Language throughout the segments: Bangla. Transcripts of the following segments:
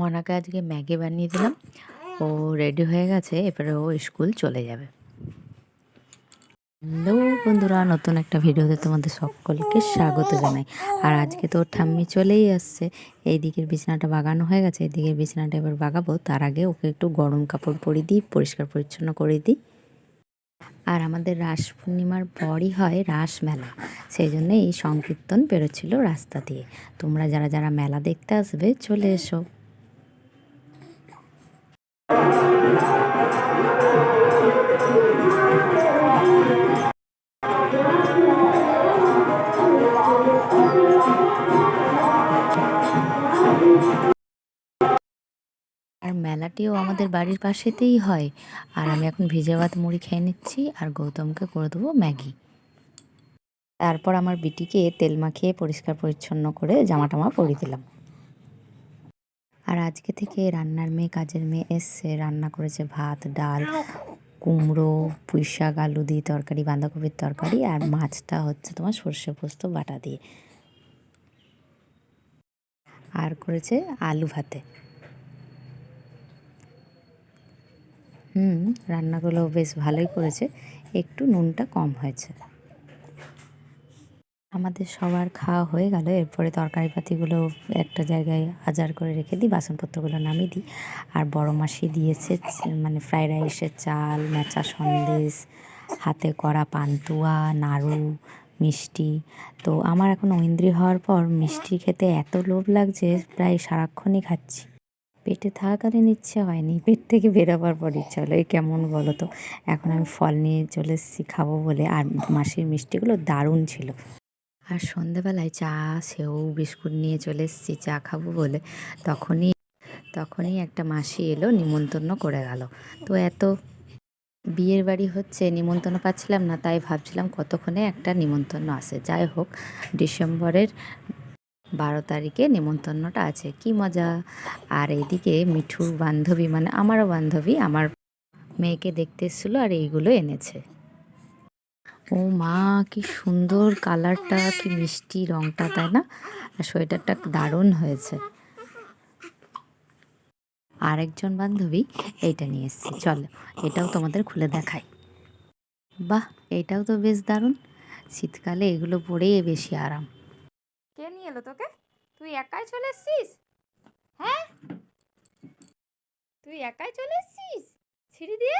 মনাকে আজকে ম্যাগি বানিয়ে দিলাম। ও রেডি হয়ে গেছে এবারে ও স্কুল চলে যাবে। হ্যালো বন্ধুরা, নতুন একটা ভিডিওতে তোমাদের সকলকে স্বাগত জানাই। আর আজকে তো ঠাম্মি চলেই আসছে। এই দিকের বিছানাটা বাগানো হয়ে গেছে, এই দিকের বিছানাটা এবার বাগাবো। তার আগে ওকে একটু গরম কাপড় পরিয়ে দিই, পরিষ্কার পরিচ্ছন্ন করে দিই। আর আমাদের রাস পূর্ণিমার পরই হয় রাস মেলা। সেই জন্য এই সংকীর্তন বেরোচ্ছিল রাস্তা দিয়ে। তোমরা যারা যারা মেলা দেখতে আসবে, চলে এসো। আর মেলাটিও আমাদের বাড়ির পাশেতেই হয়। আর আমি এখন ভিজে ভাত মুড়ি খেয়ে নিচ্ছি আর গৌতমকে করে দেবো ম্যাগি। তারপর আমার বিটিকে তেল মাখিয়ে পরিষ্কার পরিচ্ছন্ন করে জামা টামা পরিয়ে দিলাম। আর আজকে থেকে রান্নার মেয়ে, কাজের মেয়ে এসছে। রান্না করেছে ভাত, ডাল, কুমড়ো, পুঁই শাক, আলু দিয়ে তরকারি, বাঁধাকপির তরকারি আর মাছটা হচ্ছে তোমার সর্ষে পোস্ত, বাটা দিয়ে। আর করেছে আলু ভাতে। হুম, রান্নাগুলো বেশ ভালোই করেছে। একটু নুনটা কম হয়েছে। আমাদের সবার খাওয়া হয়ে গেল। এরপরে তরকারি পাতিগুলো একটা জায়গায় আজার করে রেখে দিই, বাসনপত্রগুলো নামিয়ে দিই। আর বড় মাসি দিয়েছে মানে ফ্রাইড রাইসের চাল, মেচা সন্দেশ, হাতে করা পান্তুয়া, নাড়ু, মিষ্টি। তো আমার এখন ঐন্দ্রি হওয়ার পর মিষ্টি খেতে এত লোভ লাগছে, প্রায় সারাক্ষণই খাচ্ছি। পেটে থাকাকালীন ইচ্ছে হয়নি। পেট থেকে বেরোবার পর ইচ্ছা হলো। এই কেমন বলো তো? এখন আমি ফল নিয়ে চলে এসেছি খাব বলে। আর মাসির মিষ্টিগুলো দারুণ ছিল। আর সন্ধেবেলায় চা, সেও বিস্কুট নিয়ে চলে এসেছি, চা খাব বলে। তখনই তখনই একটা মাসি এলো, নিমন্ত্রণ করে গেল। তো এত বিয়ের বাড়ি হচ্ছে, নিমন্ত্রণ পাচ্ছিলাম না, তাই ভাবছিলাম কতক্ষণে একটা নিমন্ত্রণ আসে। যাই হোক, ডিসেম্বরের বারো তারিখে নেমন্তন্নটা আছে। কি মজা। আর এইদিকে মিঠুর বান্ধবী মানে আমারও বান্ধবী, আমার মেয়েকে দেখতে এসেছিল আর এইগুলো এনেছে। ও মা, কি সুন্দর কালারটা, কি মিষ্টি রংটা, তাই না? আর সোয়েটারটা দারুণ হয়েছে। আরেকজন বান্ধবী এইটা নিয়ে এসেছি। চলো, এটাও তোমাদের খুলে দেখাই। বাহ, এটাও তো বেশ দারুণ। শীতকালে এগুলো পরেই বেশি আরাম। কে নিয়ে এলো তোকে? তুই একাই চলে এসছিস? হ্যাঁ? তুই একাই চলে এসছিস? ছিঁড়ি দিয়ে?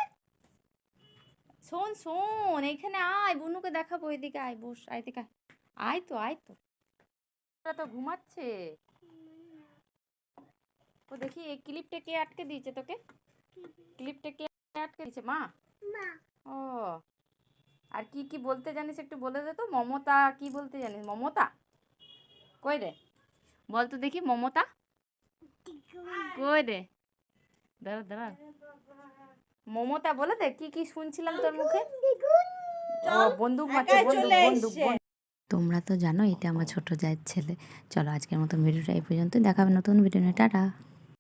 শোন শোন এইখানে আয় বুনুকে দেখাবো এদিকে আয় বস আয় দিকে আয়। আয় তো আয় তো। ওরা তো ঘুমাচ্ছে। ও দেখি এই ক্লিপটা কে আটকে দিয়েছে তোকে? ক্লিপটা কে আটকে দিয়েছে? মা। ও। আর কি কি বলতে জানিস একটু বলে দে তো? মমতা কি বলতে জানিস? মমতা? কই রে? বল তো দেখি মমতা? কই রে? দাঁড়া দাঁড়া। মমতা বলে দে কি কি শুনছিলাম তোর মুখে? ও বন্দুক মারছে বন্দুক বন্দুক। তোমরা তো জানো এটা আমার ছোট জায়ের ছেলে। চলো আজকের মতো ভিডিওটা এই পর্যন্ত দেখাবে নতুন ভিডিও নিয়ে। টাটা।